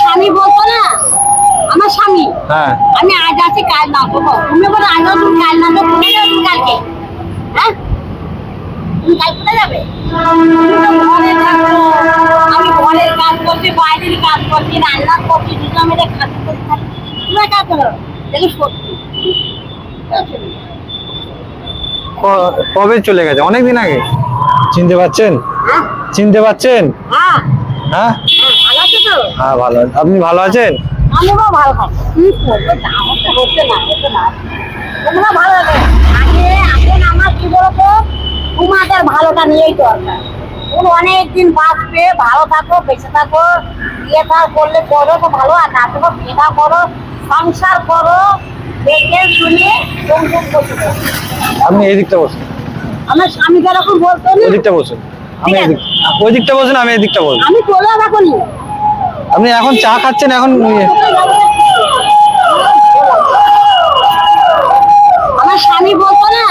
স্বামী বলতো না? আমার স্বামী। হ্যাঁ। আমি আজ আছি কাল না করব তুমি বলো আজ আছো কাল না করব তুমি যাবে কালকে? হ্যাঁ? তুমি কাল কোথায় যাবে? ঘরে আমি ঘরের কাজ করছি বাইরের কাজ করছি রান্না করছি দুটো করছি তুমি কাজ করো দেখি সত্যি। কবে চলে গেছে? অনেক দিন আগে। চিনতে পারছেন? হ্যাঁ। চিনতে পারছেন? হ্যাঁ? হ্যাঁ ভালো আছো। আছি। আপনি ভালো আছেন? আমিও ভালো থাকি। কি করব? যা হচ্ছে হচ্ছে না হচ্ছে না তোমরা ভালো লাগে আগে এখন আমার কি বলতো? তোমাদের ভালোটা নিয়েই দরকার। তুমি অনেকদিন বাঁচবে ভালো থাকো বেঁচে থাকো। বিয়ে থা করলে করো তো ভালো আর না করো বিয়ে থা করো। সংসার করো দেখে শুনে সংসার করতে আপনি এই দিকটা বসুন। আমার স্বামী যেরকম বলতো না, ওই দিকটা বসুন। আমি ওই দিকটা বসুন আমি এই দিকটা আমি চলে এখনই আপনি এখন চা খাচ্ছেন এখন ইয়ে, আমার স্বামী বলতো না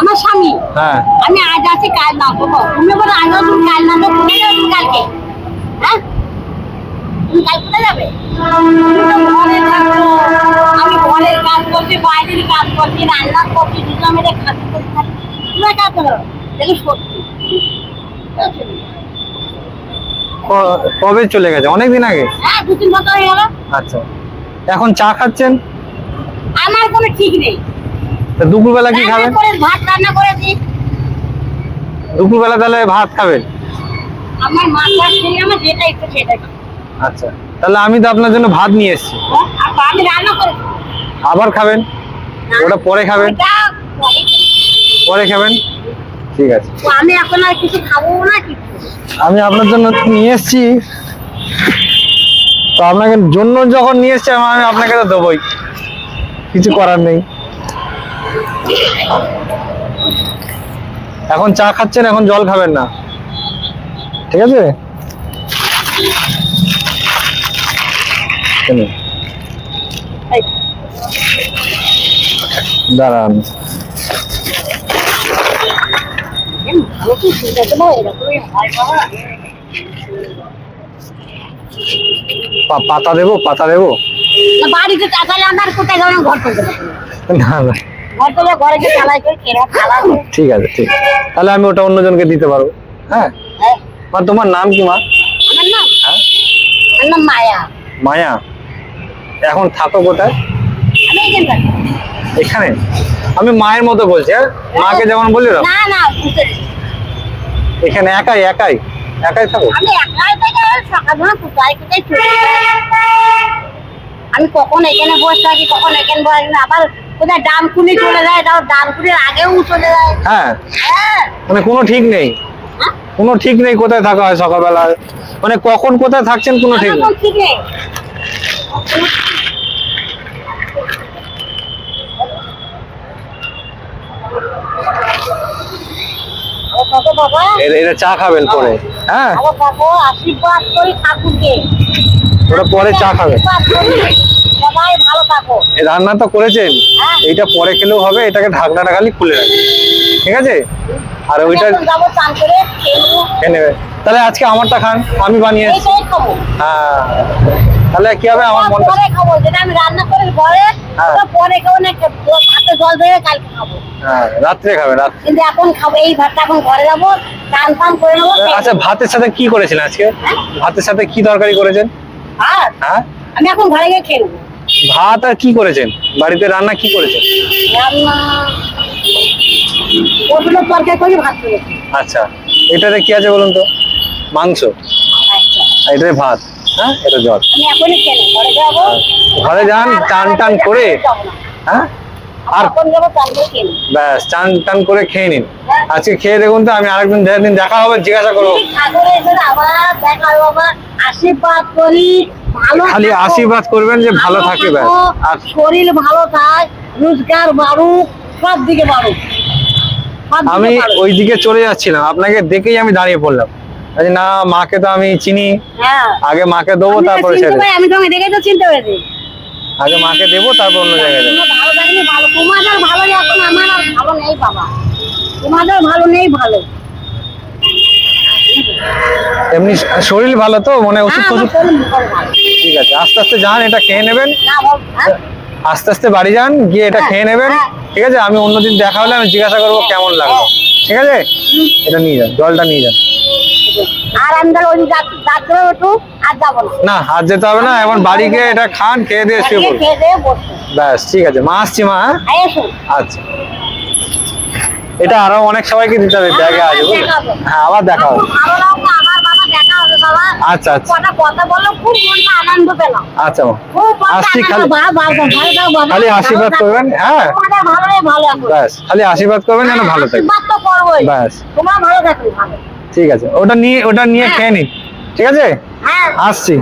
আমার স্বামী হ্যাঁ। আমি আজ আছি কাল না করব তুমি বলো আজ আছো কাল না তুমি যাবে কালকে। হ্যাঁ? তুমি কাল কোথায় যাবে? ঘরে থাকো। আমি ঘরের কাজ করছি বাইরের কাজ করছি রান্না করছি দুটো মেয়েদের খাতে করছি তুমি কাজ করো দেখি সত্যি। কবে চলে গেছে অনেক দিন আগে? হ্যাঁ দু তিন বছর হয়ে গেল। আচ্ছা। এখন চা খাচ্ছেন? আমার কোনো ঠিক নেই। তা দুপুরবেলা কি খাবেন? করে ভাত রান্না করেছি। দুপুরবেলা তাহলে ভাত খাবেন? আমার মাথার ছেলে আমার যেটা ইচ্ছে খাব। আচ্ছা তাহলে আমি তো আপনার জন্য ভাত নিয়ে এসেছি। হ্যাঁ, আমি রান্না করেছি আবার খাবেন? ওটা পরে খাবেন? পরে খাবেন? ঠিক আছে। আমি এখন আর কিছু খাব না কিছু আমি আপনার জন্য নিয়ে এসেছি। তো আপনাকে জন্য যখন নিয়ে এসেছি, আমি আপনাকে তো দেবোই। কিছু করার নেই। এখন চা খাচ্ছেন, এখন জল খাবেন না। ঠিক আছে? দাঁড়ান। দেবো এরকমই হয় পাতা দেবো পাতা দেবো? না, বাড়িতে আমার কোথায় ঘর পারব না। না। না ঘর তুলে ঘরে গিয়ে চালাই করে কেনা ঠিক আছে ঠিক। তাহলে আমি ওটা অন্যজনকে দিতে পারব। হ্যাঁ? হ্যাঁ। মা তোমার নাম কি মা? আমার নাম? হ্যাঁ? আমার নাম মায়া। মায়া। এখন থাকো কোথায়? আমি এখানে এখানে? আমি মায়ের মতো বলছি হ্যাঁ? মাকে যেমন বলি না না। এখানে একাই একাই? একাই থাকো? আমি একাই থেকে সকালবেলা কোথায় কোথায় চলে। আমি কখন এখানে বসে থাকি কখন এখানে বসে থাকি, আবার কোথায় ডানকুনি চলে যায় তাও ডানকুনির আগেও চলে যায়। হ্যাঁ। হ্যাঁ। মানে কোনো ঠিক নেই? হ্যাঁ? কোনো ঠিক নেই কোথায় থাকা হয় সকালবেলা? মানে কখন কোথায় থাকছেন কোনো ঠিক নেই ও কত বাবা এর- এটা চা খাবেন পরে। হ্যাঁ? ওটা পরে চা খাবেন রান্না তো করেছেন। হ্যাঁ। এইটা পরে খেলেও হবে এটাকে ঢাকনাটা খালি খুলে রাখবেন ঠিক আছে? আর ওইটা নেব। তাহলে আজকে আমারটা খান আমি বানিয়ে হ্যাঁ। তাহলে কি হবে? আমার যেটা আমি রান্না করে ঘরে হ্যাঁ। পরে খাব না জল দিয়ে কালকে খাব। হ্যাঁ রাত্রে খাবে রাত কিন্তু এখন খাব এই ভাতটা এখন ঘরে যাব টান টান করে নেব আচ্ছা ভাতের সাথে কি করেছেন আজকে? হ্যাঁ? ভাতের সাথে কি তরকারি করেছেন? আর হ্যাঁ? আমি এখন ঘরে গিয়ে খেয়ে নেব। ভাত আর কি করেছেন? বাড়িতে রান্না কি করেছেন? পটলের তরকারি করে ভাত করেছি। আচ্ছা এটাতে কি আছে বলুন তো? মাংস? আচ্ছা। এটাতে ভাত হ্যাঁ? এটা জল। ঘরে যান টান টান করে। হ্যাঁ? আর যাব চান ব্যাস টান করে খেয়ে নিন। আজকে খেয়ে দেখুন তো আমি আরেকদিন দিন দেখা হবে জিজ্ঞাসা করব। আশীর্বাদ করি খালি আশীর্বাদ করবেন যে ভালো থাকে ব্যাস। আর শরীর ভালো থাক রোজগার বাড়ুক সব দিকে বাড়ুক। আমি। ওই দিকে চলে যাচ্ছিলাম আপনাকে দেখেই আমি দাঁড়িয়ে পড়লাম। না মাকে তো আমি চিনি। হ্যাঁ। আগে মাকে দেবো তারপরে আমি তোমাকে দেখে তো চিনতে পেরেছি। আগে মাকে দেবো তারপর অন্য জায়গায় যাব। ভালো থাকলে ভালো। তোমাদের ভালো এখন আমার আর ভালো নেই বাবা। তোমাদের ভালো নেই ভালো। এমনি শরীর ভালো তো মানে ওষুধ হ্যাঁ, ভালো। ঠিক আছে আস্তে আস্তে যান এটা খেয়ে নেবেন। হ্যাঁ? আস্তে আস্তে বাড়ি যান গিয়ে এটা হ্যাঁ, খেয়ে নেবেন। ঠিক আছে আমি অন্যদিন দেখা হলে আমি জিজ্ঞাসা করব কেমন লাগল। ঠিক আছে? এটা নিয়ে যান জলটা নিয়ে যান। আর আমি তাহলে ওই যাত্রা একটু আর যাব না না যেতে হবে না এখন বাড়ি এটা খান খেয়ে দিয়ে শুয়ে পড়ুন খেয়ে দিয়ে বসবো ব্যাস ঠিক আছে মা আসছি মা হ্যাঁ? আর এসো আচ্ছা এটা আরও অনেক সবাইকে দিতে হবে জায়গা আছে বুঝলি? দেখা হবে। হ্যাঁ আবার দেখা হবে খুব ভালো লাগল আমার বাবা দেখা হবে বাবা আচ্ছা, আচ্ছা। কটা কথা বলল খুব মনটা আনন্দ পেলাম আচ্ছা মা খুব মনটা আসছি খালি- বাবা বাবা ভালো থাকো বাবা খালি আশীর্বাদ করবেন, হ্যাঁ। ভালো এখন ব্যাস খালি আশীর্বাদ করবেন যেন ভালো থাকে আশীর্বাদ তো করবোই ব্যাস। তোমরা ভালো থাকো ভালো ঠিক আছে। ওটা নিয়ে ওটা নিয়ে হ্যাঁ। খেয়ে নিন ঠিক আছে? হ্যাঁ। আসছি।